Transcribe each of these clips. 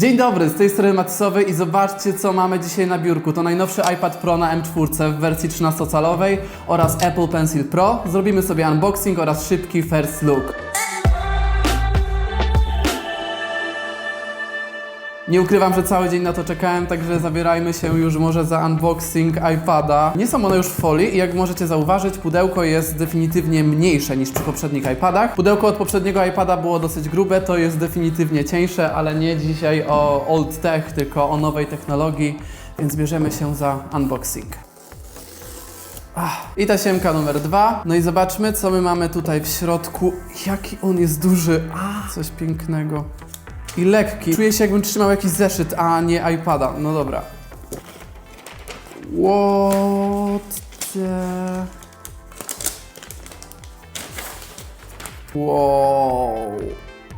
Dzień dobry, z tej strony Matysowy i zobaczcie co mamy dzisiaj na biurku. To najnowszy iPad Pro na M4 w wersji 13-calowej oraz Apple Pencil Pro. Zrobimy sobie unboxing oraz szybki first look. Nie ukrywam, że cały dzień na to czekałem, także zabierajmy się już może za unboxing iPada. Nie są one już w folii i jak możecie zauważyć, pudełko jest definitywnie mniejsze niż przy poprzednich iPadach. Pudełko od poprzedniego iPada było dosyć grube, to jest definitywnie cieńsze, ale nie dzisiaj o old tech, tylko o nowej technologii, więc bierzemy się za unboxing. Ach, I ta siemka numer dwa. No i zobaczmy, co my mamy tutaj w środku. Jaki on jest duży. A, coś pięknego. I lekki. Czuję się, jakbym trzymał jakiś zeszyt, a nie iPada. No dobra. What the... Wow.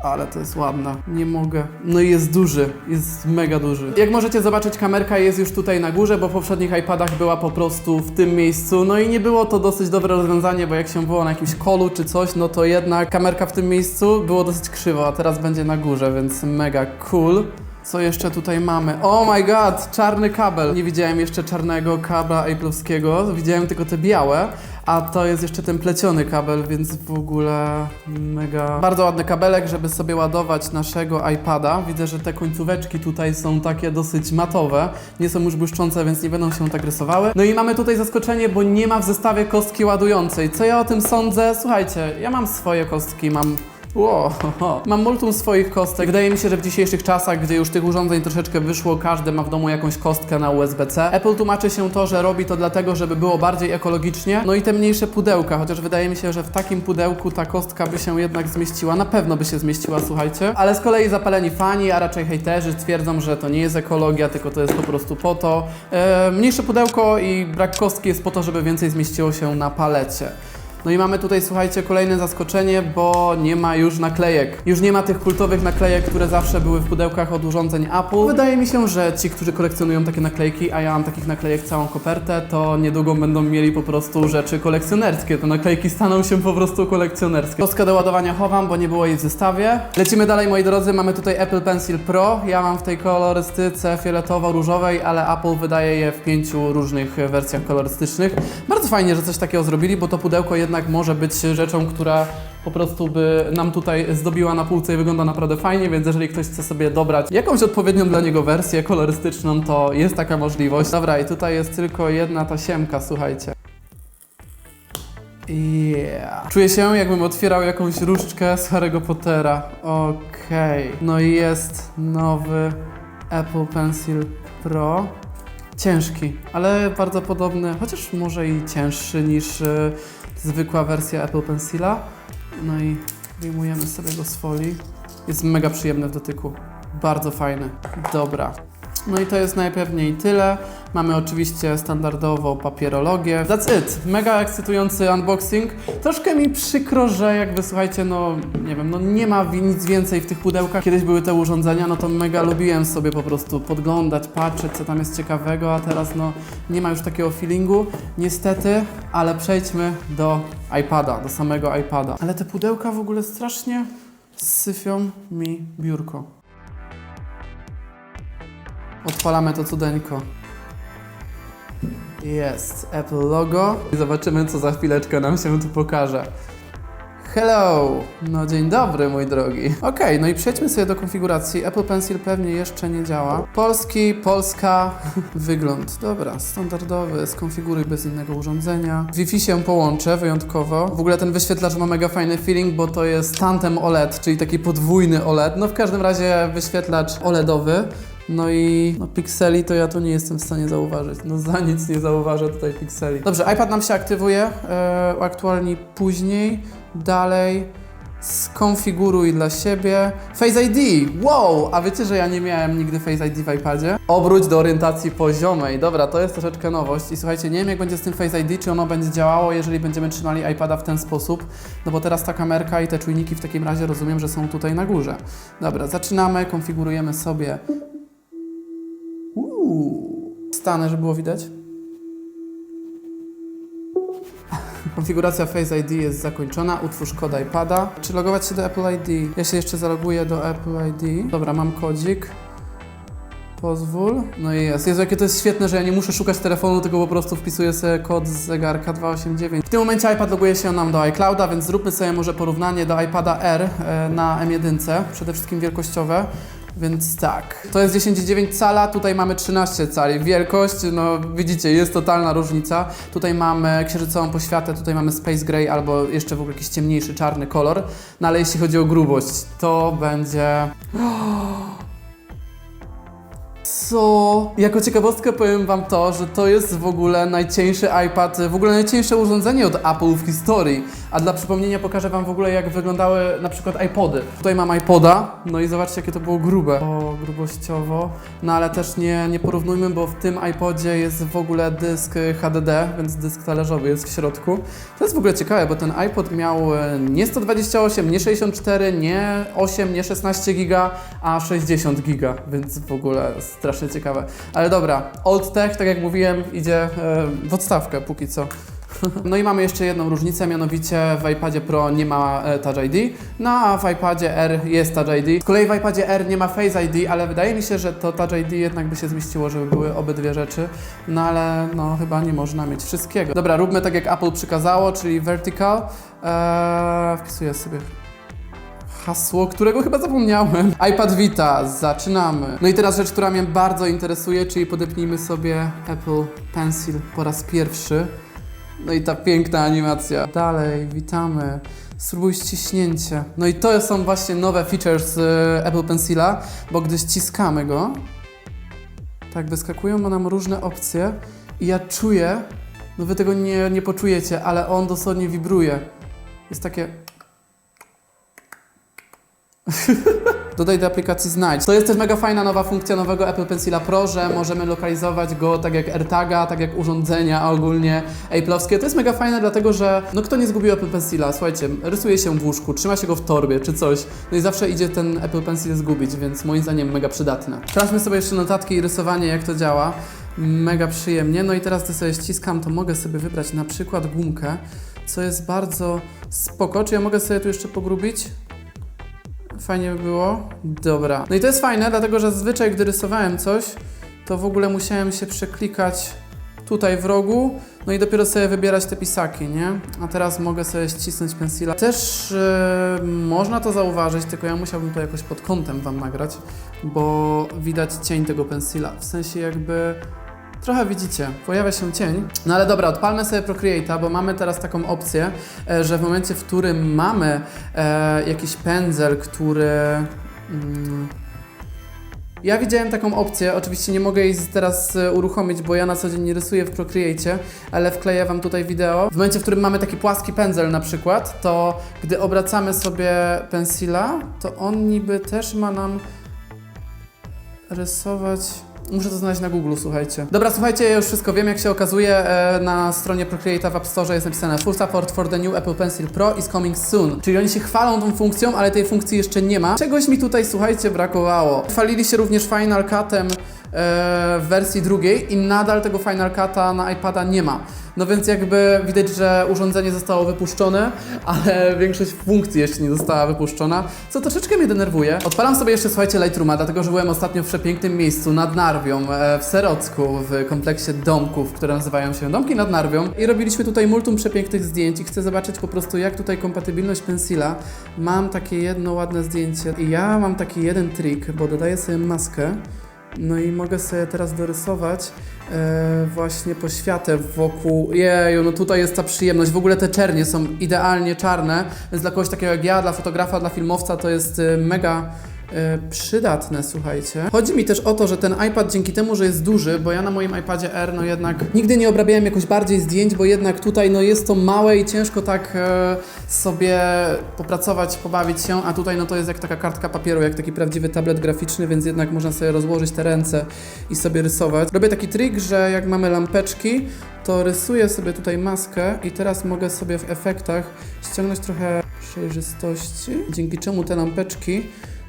Ale to jest ładna. Nie mogę. No i jest duży. Jest mega duży. Jak możecie zobaczyć, kamerka jest już tutaj na górze, bo w poprzednich iPadach była po prostu w tym miejscu. No i nie było to dosyć dobre rozwiązanie, bo jak się było na jakimś kolu czy coś, no to jednak kamerka w tym miejscu było dosyć krzywo, a teraz będzie na górze, więc mega cool. Co jeszcze tutaj mamy? Oh my god, czarny kabel. Nie widziałem jeszcze czarnego kabla Apple'owskiego, widziałem tylko te białe, a to jest jeszcze ten pleciony kabel, więc w ogóle mega... Bardzo ładny kabelek, żeby sobie ładować naszego iPada. Widzę, że te końcóweczki tutaj są takie dosyć matowe, nie są już błyszczące, więc nie będą się tak rysowały. No i mamy tutaj zaskoczenie, bo nie ma w zestawie kostki ładującej. Co ja o tym sądzę? Słuchajcie, ja mam swoje kostki, mam Wow. Mam multum swoich kostek. Wydaje mi się, że w dzisiejszych czasach, gdzie już tych urządzeń troszeczkę wyszło, każdy ma w domu jakąś kostkę na USB-C. Apple tłumaczy się to, że robi to dlatego, żeby było bardziej ekologicznie. No i te mniejsze pudełka, chociaż wydaje mi się, że w takim pudełku ta kostka by się jednak zmieściła. Na pewno by się zmieściła, słuchajcie. Ale z kolei zapaleni fani, a raczej hejterzy twierdzą, że to nie jest ekologia, tylko to jest po prostu po to. E, mniejsze pudełko i brak kostki jest po to, żeby więcej zmieściło się na palecie. No i mamy tutaj, słuchajcie, kolejne zaskoczenie, bo nie ma już naklejek. Już nie ma tych kultowych naklejek, które zawsze były w pudełkach od urządzeń Apple. Wydaje mi się, że ci, którzy kolekcjonują takie naklejki, a ja mam takich naklejek całą kopertę, to niedługo będą mieli po prostu rzeczy kolekcjonerskie. Te naklejki staną się po prostu kolekcjonerskie. Kostkę do ładowania chowam, bo nie było jej w zestawie. Lecimy dalej, moi drodzy. Mamy tutaj Apple Pencil Pro. Ja mam w tej kolorystyce fioletowo-różowej, ale Apple wydaje je w pięciu różnych wersjach kolorystycznych. Bardzo fajnie, że coś takiego zrobili, bo to pudełko jednak może być rzeczą, która po prostu by nam tutaj zdobiła na półce i wygląda naprawdę fajnie, więc jeżeli ktoś chce sobie dobrać jakąś odpowiednią dla niego wersję kolorystyczną, to jest taka możliwość. Dobra, i tutaj jest tylko jedna tasiemka, słuchajcie. Yeah. Czuję się, jakbym otwierał jakąś różdżkę z Harry'ego Pottera. Okej. No i jest nowy Apple Pencil Pro. Ciężki, ale bardzo podobny, chociaż może i cięższy niż e, zwykła wersja Apple Pencila. No i wyjmujemy sobie go z folii. Jest mega przyjemny w dotyku. Bardzo fajny. Dobra. No i to jest najpewniej tyle. Mamy oczywiście standardową papierologię. That's it. Mega ekscytujący unboxing. Troszkę mi przykro, że jakby słuchajcie, no nie wiem, no nie ma nic więcej w tych pudełkach. Kiedyś były te urządzenia, no to mega lubiłem sobie po prostu podglądać, patrzeć, co tam jest ciekawego, a teraz no nie ma już takiego feelingu. Niestety, ale przejdźmy do iPada, do samego iPada. Ale te pudełka w ogóle strasznie syfią mi biurko. Odpalamy to cudeńko. Jest Apple logo. I zobaczymy, co za chwileczkę nam się tu pokaże. Hello! No dzień dobry, mój drogi. Okej, no i przejdźmy sobie do konfiguracji. Apple Pencil pewnie jeszcze nie działa. Polski, Polska, wygląd. Dobra, standardowy, skonfiguruj bez innego urządzenia. Wi-Fi się połączę wyjątkowo. W ogóle ten wyświetlacz ma mega fajny feeling, bo to jest Tandem OLED, czyli taki podwójny OLED. No w każdym razie wyświetlacz OLEDowy. No i no, pikseli to ja tu nie jestem w stanie zauważyć. No za nic nie zauważę tutaj pikseli. Dobrze, iPad nam się aktywuje. E, uaktualnij później. Dalej. Skonfiguruj dla siebie. Face ID! Wow! A wiecie, że ja nie miałem nigdy Face ID w iPadzie? Obróć do orientacji poziomej. Dobra, to jest troszeczkę nowość. I słuchajcie, nie wiem jak będzie z tym Face ID, czy ono będzie działało, jeżeli będziemy trzymali iPada w ten sposób. No bo teraz ta kamerka i te czujniki w takim razie rozumiem, że są tutaj na górze. Dobra, zaczynamy, konfigurujemy sobie Stanę, żeby było widać. Konfiguracja Face ID jest zakończona. Utwórz kod iPada. Czy logować się do Apple ID? Ja się jeszcze zaloguję do Apple ID. Dobra, mam kodzik. Pozwól. No i jest. Jezu, jakie to jest świetne, że ja nie muszę szukać telefonu, tylko po prostu wpisuję sobie kod z zegarka 289. W tym momencie iPad loguje się nam do iClouda, więc zróbmy sobie może porównanie do iPada R e, na M1, przede wszystkim wielkościowe. Więc tak, to jest 10,9 cala, tutaj mamy 13 cali. Wielkość, no widzicie, jest totalna różnica. Tutaj mamy księżycową poświatę, tutaj mamy Space Gray albo jeszcze w ogóle jakiś ciemniejszy, czarny kolor. No ale jeśli chodzi o grubość, to będzie... Co? Jako ciekawostkę powiem wam to, że to jest w ogóle najcieńszy iPad, w ogóle najcieńsze urządzenie od Apple w historii. A dla przypomnienia pokażę wam w ogóle jak wyglądały na przykład iPody. Tutaj mam iPoda, no i zobaczcie jakie to było grube. O, grubościowo. No ale też nie, nie porównujmy, bo w tym iPodzie jest w ogóle dysk HDD, więc dysk talerzowy jest w środku. To jest w ogóle ciekawe, bo ten iPod miał e, nie 128, nie 64, nie 8, nie 16 giga, a 60 giga, więc w ogóle strasznie ciekawe. Ale dobra, Old Tech, tak jak mówiłem, idzie e, w odstawkę póki co. No i mamy jeszcze jedną różnicę, mianowicie w iPadzie Pro nie ma e, Touch ID, no a w iPadzie R jest Touch ID. Z kolei w iPadzie R nie ma Face ID, ale wydaje mi się, że to Touch ID jednak by się zmieściło, żeby były obydwie rzeczy, no ale no chyba nie można mieć wszystkiego. Dobra, róbmy tak jak Apple przykazało, czyli vertical. Eee, wpisuję sobie hasło, którego chyba zapomniałem. iPad Vita, zaczynamy. No i teraz rzecz, która mnie bardzo interesuje, czyli podepnijmy sobie Apple Pencil po raz pierwszy. No i ta piękna animacja. Dalej, witamy. Spróbuj ściśnięcie. No i to są właśnie nowe features y, Apple Pencila, bo gdy ściskamy go, tak wyskakują nam różne opcje i ja czuję, no wy tego nie, nie poczujecie, ale on dosłownie wibruje. Jest takie... Dodaj do aplikacji Znajdź. To jest też mega fajna nowa funkcja nowego Apple Pencila Pro, że możemy lokalizować go tak jak AirTaga, tak jak urządzenia ogólnie Apple'owskie. To jest mega fajne, dlatego że no kto nie zgubił Apple Pencila? Słuchajcie, rysuje się w łóżku, trzyma się go w torbie czy coś. No i zawsze idzie ten Apple Pencil zgubić, więc moim zdaniem mega przydatne. Sprawdźmy sobie jeszcze notatki i rysowanie, jak to działa. Mega przyjemnie. No i teraz, gdy sobie ściskam, to mogę sobie wybrać na przykład gumkę, co jest bardzo spoko. Czy ja mogę sobie tu jeszcze pogrubić? Fajnie by było. Dobra. No i to jest fajne, dlatego że zazwyczaj, gdy rysowałem coś, to w ogóle musiałem się przeklikać tutaj w rogu, no i dopiero sobie wybierać te pisaki, nie? A teraz mogę sobie ścisnąć pensila. Też e, można to zauważyć, tylko ja musiałbym to jakoś pod kątem Wam nagrać, bo widać cień tego pensila. W sensie jakby... Trochę widzicie, pojawia się cień. No ale dobra, odpalmy sobie Procreate'a, bo mamy teraz taką opcję, e, że w momencie, w którym mamy e, jakiś pędzel, który... Mm, ja widziałem taką opcję, oczywiście nie mogę jej teraz e, uruchomić, bo ja na co dzień nie rysuję w Procreate, ale wkleję Wam tutaj wideo. W momencie, w którym mamy taki płaski pędzel na przykład, to gdy obracamy sobie pensila, to on niby też ma nam rysować... Muszę to znaleźć na Google, słuchajcie. Dobra, słuchajcie, ja już wszystko wiem, jak się okazuje, e, na stronie Procreate w App Store jest napisane Full support for the new Apple Pencil Pro is coming soon. Czyli oni się chwalą tą funkcją, ale tej funkcji jeszcze nie ma. Czegoś mi tutaj, słuchajcie, brakowało. Chwalili się również Final Cutem e, w wersji drugiej i nadal tego Final Cuta na iPada nie ma. No więc jakby widać, że urządzenie zostało wypuszczone, ale większość funkcji jeszcze nie została wypuszczona, co troszeczkę mnie denerwuje. Odpalam sobie jeszcze, słuchajcie, Lightrooma, dlatego że byłem ostatnio w przepięknym miejscu nad Narwią, e, w Serocku, w kompleksie domków, które nazywają się Domki nad Narwią i robiliśmy tutaj multum przepięknych zdjęć i chcę zobaczyć po prostu jak tutaj kompatybilność pensila. Mam takie jedno ładne zdjęcie i ja mam taki jeden trik, bo dodaję sobie maskę, no i mogę sobie teraz dorysować e, właśnie poświatę wokół. Jeju, no tutaj jest ta przyjemność. W ogóle te czernie są idealnie czarne, więc dla kogoś takiego jak ja, dla fotografa, dla filmowca to jest e, mega przydatne, słuchajcie. Chodzi mi też o to, że ten iPad dzięki temu, że jest duży, bo ja na moim iPadzie R no jednak nigdy nie obrabiałem jakoś bardziej zdjęć, bo jednak tutaj no jest to małe i ciężko tak e, sobie popracować, pobawić się, a tutaj no to jest jak taka kartka papieru, jak taki prawdziwy tablet graficzny, więc jednak można sobie rozłożyć te ręce i sobie rysować. Robię taki trik, że jak mamy lampeczki, to rysuję sobie tutaj maskę i teraz mogę sobie w efektach ściągnąć trochę przejrzystości, dzięki czemu te lampeczki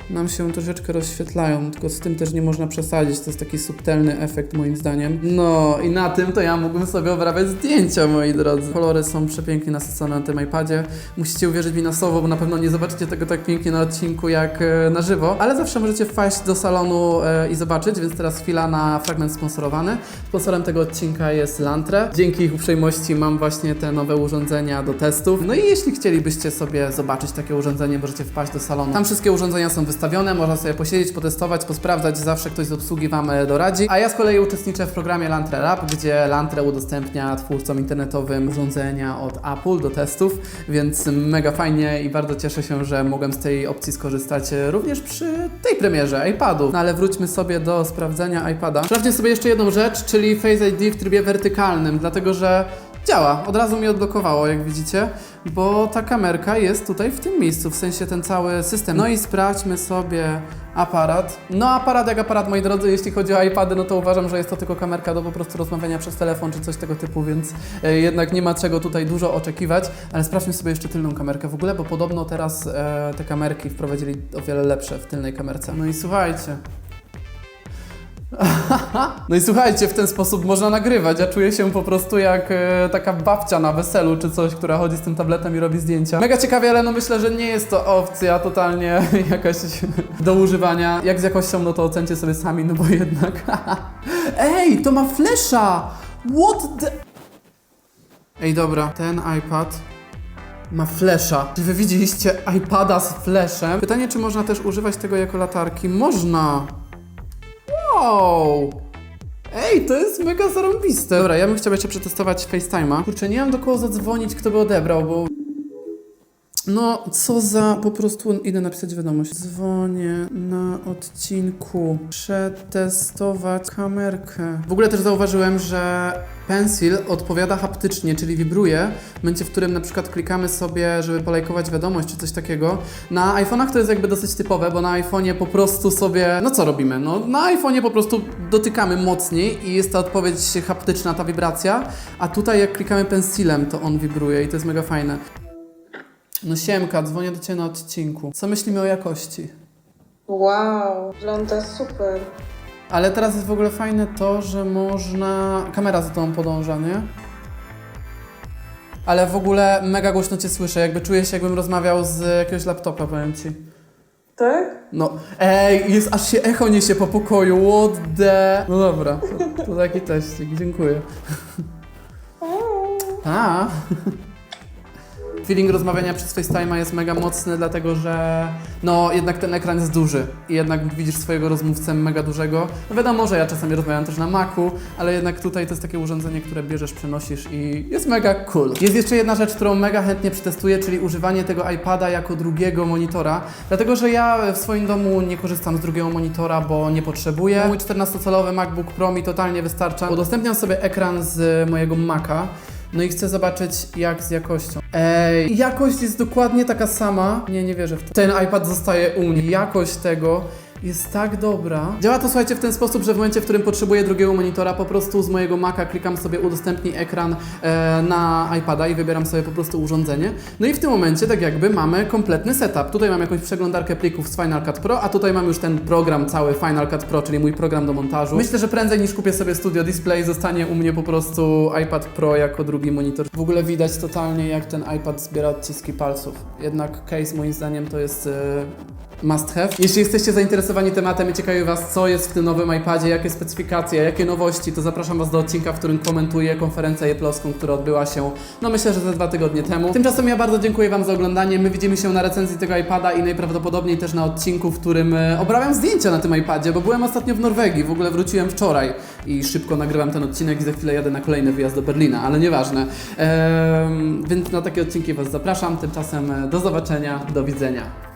nam się troszeczkę rozświetlają, tylko z tym też nie można przesadzić, to jest taki subtelny efekt moim zdaniem. No i na tym to ja mógłbym sobie obrabiać zdjęcia, moi drodzy. Kolory są przepięknie nasycone na tym iPadzie. Musicie uwierzyć mi na słowo, bo na pewno nie zobaczycie tego tak pięknie na odcinku jak e, na żywo, ale zawsze możecie wpaść do salonu e, i zobaczyć, więc teraz chwila na fragment sponsorowany. Sponsorem tego odcinka jest Lantre. Dzięki ich uprzejmości mam właśnie te nowe urządzenia do testów. No i jeśli chcielibyście sobie zobaczyć takie urządzenie, możecie wpaść do salonu. Tam wszystkie urządzenia są wystawione, można sobie posiedzieć, potestować, posprawdzać, zawsze ktoś z obsługi Wam e, doradzi. A ja z kolei uczestniczę w programie Lantre Lab, gdzie Lantre udostępnia twórcom internetowym urządzenia od Apple do testów, więc mega fajnie i bardzo cieszę się, że mogłem z tej opcji skorzystać e, również przy tej premierze iPadu. No ale wróćmy sobie do sprawdzenia iPada. Sprawdźmy sobie jeszcze jedną rzecz, czyli Face ID w trybie wertykalnym, dlatego że działa. Od razu mi odblokowało, jak widzicie, bo ta kamerka jest tutaj w tym miejscu, w sensie ten cały system. No i sprawdźmy sobie aparat. No aparat jak aparat, moi drodzy, jeśli chodzi o iPady, no to uważam, że jest to tylko kamerka do po prostu rozmawiania przez telefon czy coś tego typu, więc e, jednak nie ma czego tutaj dużo oczekiwać, ale sprawdźmy sobie jeszcze tylną kamerkę w ogóle, bo podobno teraz e, te kamerki wprowadzili o wiele lepsze w tylnej kamerce. No i słuchajcie, no i słuchajcie, w ten sposób można nagrywać. Ja czuję się po prostu jak e, taka babcia na weselu czy coś, która chodzi z tym tabletem i robi zdjęcia. Mega ciekawie, ale no myślę, że nie jest to opcja totalnie jakaś do używania. Jak z jakością, no to ocencie sobie sami, no bo jednak... Ej, to ma flesza! What the... Ej, dobra, ten iPad ma flesza. Czy wy widzieliście iPada z fleszem? Pytanie, czy można też używać tego jako latarki? Można! Wow! Ej, to jest mega zarąbiste. Dobra, ja bym chciał jeszcze przetestować FaceTime'a. Kurczę, nie mam do kogo zadzwonić, kto by odebrał, bo... No, co za... Po prostu idę napisać wiadomość. Dzwonię na odcinku. Przetestować kamerkę. W ogóle też zauważyłem, że Pencil odpowiada haptycznie, czyli wibruje w momencie, w którym na przykład klikamy sobie, żeby polajkować wiadomość czy coś takiego. Na iPhone'ach to jest jakby dosyć typowe, bo na iPhone'ie po prostu sobie, no co robimy? No na iPhone'ie po prostu dotykamy mocniej i jest ta odpowiedź haptyczna, ta wibracja, a tutaj jak klikamy pencilem, to on wibruje i to jest mega fajne. No siemka, dzwonię do Ciebie na odcinku. Co myślimy o jakości? Wow, wygląda super. Ale teraz jest w ogóle fajne to, że można. Kamera za tą podąża, nie? Ale w ogóle mega głośno cię słyszę, jakby czuję się, jakbym rozmawiał z jakiegoś laptopa, powiem ci. Tak? No, ej, jest aż się echo niesie po pokoju, what the... No dobra, to, to taki teścik, dziękuję. A. Feeling rozmawiania przez FaceTime'a jest mega mocny, dlatego że no jednak ten ekran jest duży i jednak widzisz swojego rozmówcę mega dużego. No wiadomo, że ja czasami rozmawiam też na Macu, ale jednak tutaj to jest takie urządzenie, które bierzesz, przenosisz i jest mega cool. Jest jeszcze jedna rzecz, którą mega chętnie przetestuję, czyli używanie tego iPada jako drugiego monitora, dlatego że ja w swoim domu nie korzystam z drugiego monitora, bo nie potrzebuję. Mój 14-calowy MacBook Pro mi totalnie wystarcza. Udostępniam sobie ekran z mojego Maca. No i chcę zobaczyć jak z jakością. Ej, jakość jest dokładnie taka sama. Nie, nie wierzę w to. Ten iPad zostaje u mnie. Jakość tego jest tak dobra. Działa to, słuchajcie, w ten sposób, że w momencie, w którym potrzebuję drugiego monitora, po prostu z mojego Maca klikam sobie udostępnij ekran e, na iPada i wybieram sobie po prostu urządzenie. No i w tym momencie, tak jakby mamy kompletny setup. Tutaj mam jakąś przeglądarkę plików z Final Cut Pro, a tutaj mam już ten program cały Final Cut Pro, czyli mój program do montażu. Myślę, że prędzej niż kupię sobie Studio Display, zostanie u mnie po prostu iPad Pro jako drugi monitor. W ogóle widać totalnie, jak ten iPad zbiera odciski palców. Jednak case moim zdaniem to jest e, must have. Jeśli jesteście zainteresowani tematem i ciekawi Was, co jest w tym nowym iPadzie, jakie specyfikacje, jakie nowości, to zapraszam Was do odcinka, w którym komentuję konferencję Apple'owską, która odbyła się, no myślę, że ze dwa tygodnie temu. Tymczasem ja bardzo dziękuję Wam za oglądanie. My widzimy się na recenzji tego iPada i najprawdopodobniej też na odcinku, w którym e, obrabiam zdjęcia na tym iPadzie, bo byłem ostatnio w Norwegii, w ogóle wróciłem wczoraj i szybko nagrywam ten odcinek i za chwilę jadę na kolejny wyjazd do Berlina, ale nieważne. Ehm, więc na takie odcinki Was zapraszam. Tymczasem e, do zobaczenia, do widzenia.